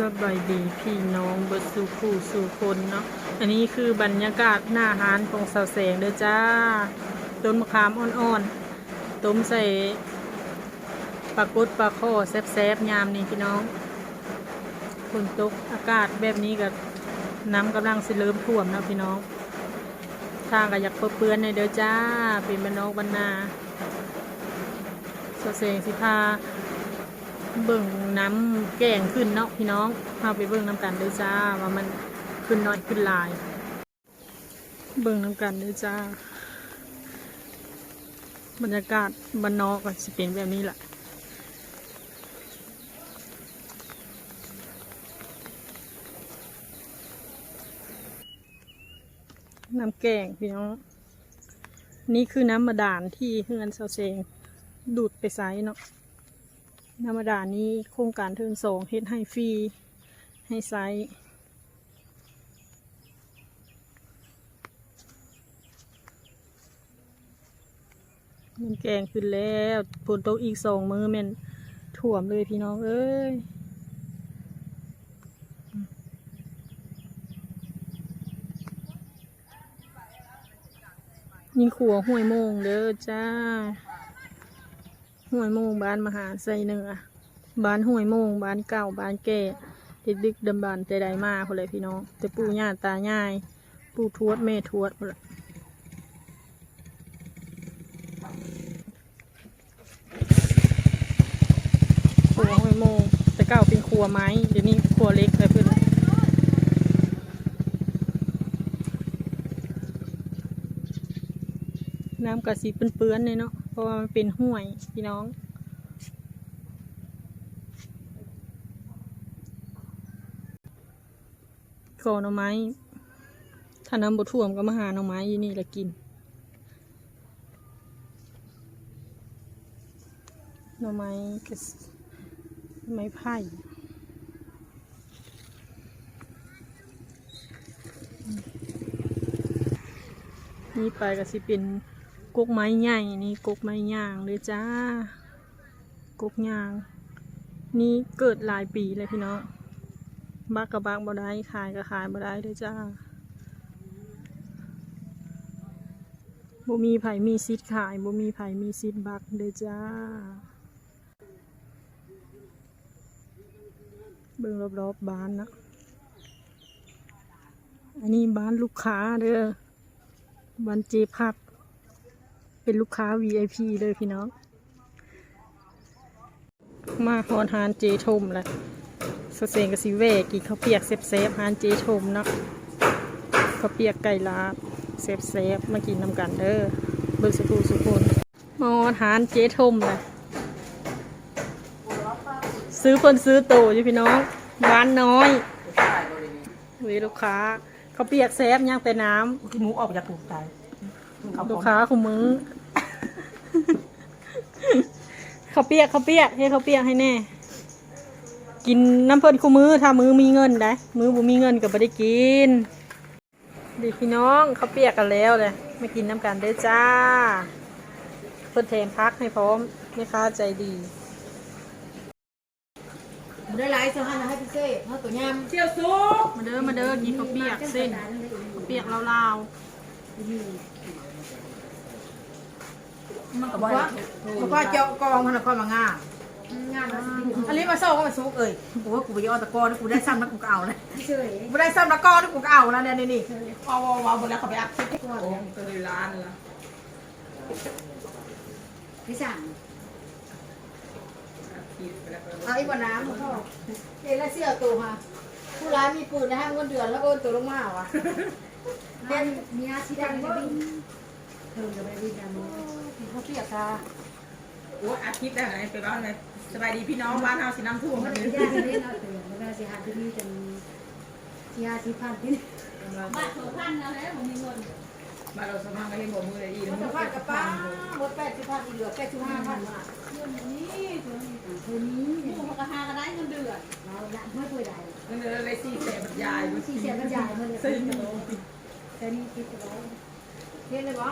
สบายดีพี่น้องเบิดสู่ผู้สู่คนเนาะอันนี้คือบรรยากาศหน้าหานของสาวแสงเด้อจ้า ต้นมะขามอ่อนๆ ต้มใส่ปลากุดปลาข้อแซ่บๆยามนี้พี่น้องฝนตกอากาศแบบนี้กับน้ำกำลังสิเริ่มท่วมเนาะพี่น้องทางก็อยากเปื้อนๆในเด้อจ้าเป็นบ้านอกบ้านาสาวแสงสิพา เบิ่งน้ำแกงขึ้นเนาะพี่น้องพาไปเบิ่งน้ำกันเด้อจ้าว่ามันขึ้นน้อยขึ้นลาย เบิ่งน้ำกันเด้อจ้า บรรยากาศบ้านนอกก็สิเป็นแบบนี้แหละน้ำแกงพี่น้อง นี่คือน้ำมาดานที่เฮือนเซาเซงดูดไปไซเนาะ ธรรมดานี้โครงการเทิงสองเฮ็ดให้ฟรี ให้ไซส์มันแกงขึ้นแล้วฝนตกอีกสองมือแม่นถ่วมเลยพี่น้องเอ้ยยิงขัวห้วยโมงเด้อจ้า ห้วยโมงบ้านมหาไซเหนือบ้านห้วยโมงบ้านเก่าบ้านแก่ติดดึกดำบานแต่ใดมาพอเลยพี่น้อง แต่ปู่ย่าตาย่ายปู่ทวดแม่ทวดพอละครัวห้วยโมงแต่เก่าเป็นครัวไม้เดี๋ยวนี้ครัวเล็กเลยเพื่อนน้ำกระสีเปื้อนๆเลยเนาะ เพราะว่ามันเป็นห้วยพี่น้อง ก่อหน่อไม้ ถ้าน้ำบท่วมก็มาหาหน่อไม้ยู่นี่ละกิน หน่อไม้กระสไม้ไผ่นี่ไปก็สิเป็น กกไม้ใหญ่นี่กกไม้ย่างเลยจ้ากกย่าง นี่เกิดหลายปีเลยพี่น้องบักกับบักบ่ได้ขายก็ขายบ่ได้เด้อจ้าบ่มีไผมีซิดขายบ่มีไผมีซิดบักเด้อจ้า เบิ่งรอบๆบ้านนะอันนี้บ้านลูกค้าเด้อบ้านเจพัด เป็นลูกค้า VIP เลยพี่น้อง มาฮอนฮานเจชมแหละสเซงกับซิเวกินข้าวเปียกเซฟเซฟๆฮานเจชมเนาะข้าวเปียกไก่ลาบเซฟเซฟๆมากินนำกันเด้อเบิกสกูสุคนมาฮานเจชมเลยซื้อคนซื้อโตอยู่พี่น้องร้านน้อยเวยลูกค้าข้าวเปียกเซฟย่างแต่น้ที่หมูออกจากถูกใจเขาำบลูอกกค้าคุมื อข้าวเปียกข้าวเปียกให้ข้าวเปียกให้แน่ กินน้ำเพิ่นคู่มือถ้ามือมีเงินได้มือบ่มีเงินก็บ่ได้กินดีพี่น้องข้าวเปียกกันแล้วเลยมากินน้ำกันเด้อจ้า เพิ่นแถมพักให้พร้อมแม่ค้าใจดีได้หลายเสื้อผ้าให้พิเศษเขาตัวยำเชี่ยวซุปมาเด้อมาเด้อกินข้าวเปียกเส้นข้าวเปียกลาว มันกับเพว่าราะเพราะเจาะกองมันค่อยมางามอันนี้มาโซ่ก็มาซุกเอ้ยโอ้ยกูไปยอตะกอนกูได้ซ้ำแล้วกูก็เอาเลยกูได้ซ้ำตะกอนกูก็เอาแล้วเนี่ยนี่นี่เอาเอาเอาหมดแล้วเขาไปอัพซิโอ้ตัวในร้านละพี่สั่งคิดไปแล้วเอาอีกว่าน้ำมาพ่อเฮ้ยแล้วเสื้อตัวค่ะผู้ร้ายมีปืนนะฮะเงินเดือนแล้วโอนตัวลงมาว่ะเป็นเมียชีดังก็บินเธอจะไปบินดัง เขาเปียกค่ะโอ้อาทิตย์ได้ไหนไปบ้านเลยสบายดีพี่น้องบ้านเฮาสิน้ำท่วมมัมันนเป็นเลยยากเล่นเอาแต่เวลาสิหาที่นี่จะมีที่หาที่พันที่บ้านเราสมัครก็เห็นบ่มือเลยอีมันจะพันกับป้าหมดแปดสิบพันอีเหลือแปดสิบห้าพันมาตัวนี้ผู้ประกาศก็ได้เงินเดือนเราละไม่ป่วยใดเงินเดือนเลยสี่แสนบรรยายสี่แสนกระจายมาเลยซึ่งแต่นี่คิดเอา เฮ็ดเลยบ่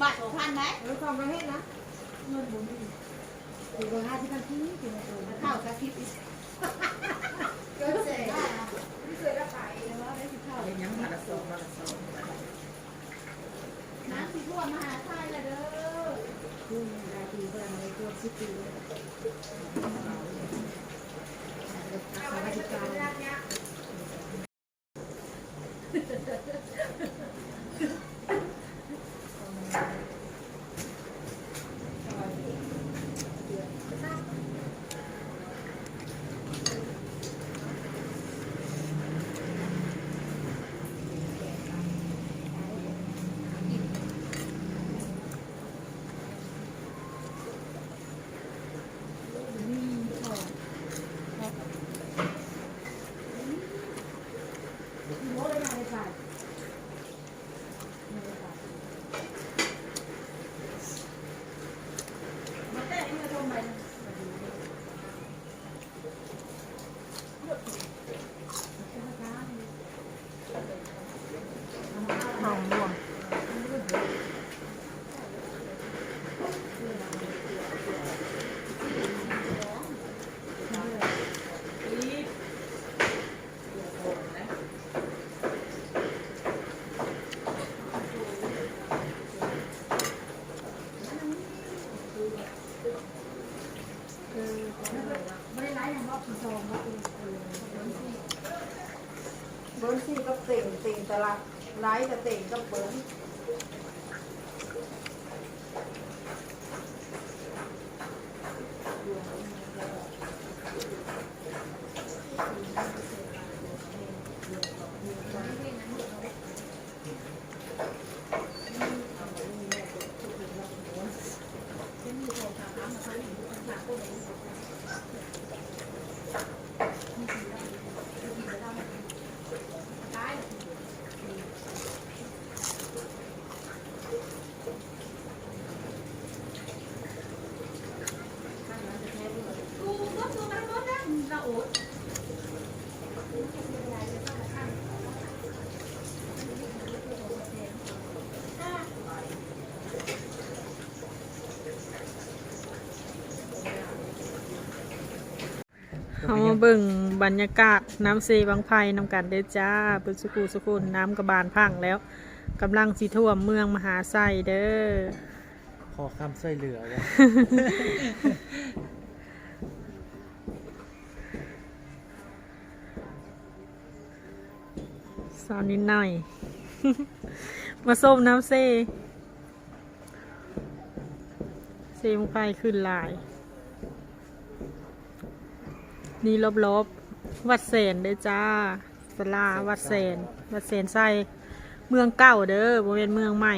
บาทสองพันไหมเออความประเฮ็ดนะเงินบุญตีกว่าห้าที่พันที่นี่ถึงตัวข้าวกระพริบอีกเกินเสร็จแล้วไม่เคยรับไปแล้วว่าได้สิข้าวเลยยังมาสองมาสองน้ำสีทั่วมหาไทยละเด้อคือรายปีเพื่อนในตัวสิบปี more than 95. าดไล่กับเต่งก็เบิร์ ได้ละโอ๊ตเขามาเบิ่งบรรยากาศน้ำเซบางไผ่นำกันเด้อจ้าเปิดสกูสกุลน้ำกระบานพังแล้วกำลังสิท่วมเมืองมหาไซเด้อขอคำช่วยเหลือ สาวนิดหน่อย มาส้มน้ำเซเซบางไผ่ขึ้นหลาย นี่รอบๆ วัดแสนเด้อจ้าสลาวัดแสนวัดแสนไซเมืองเก่าเด้อบ่เป็นเมืองใหม่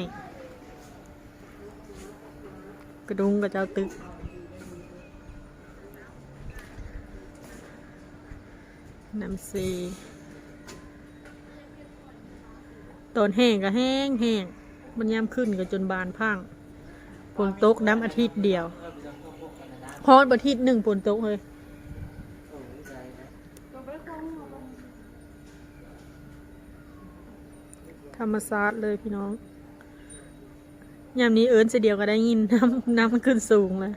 กระดุงกับเจ้าตึกน้ำซี ตอนแห้งก็แห้งแห้งมันยามขึ้นก็จนบานพังฝนตกน้ำอาทิตย์เดียวฮอดอาทิตย์หนึ่งฝนตกเลยธรรมศาสตร์เลยพี่น้องยามนี้เอิญเสียเดียวก็ได้ยินน้ำน้ำมันขึ้นสูงเลย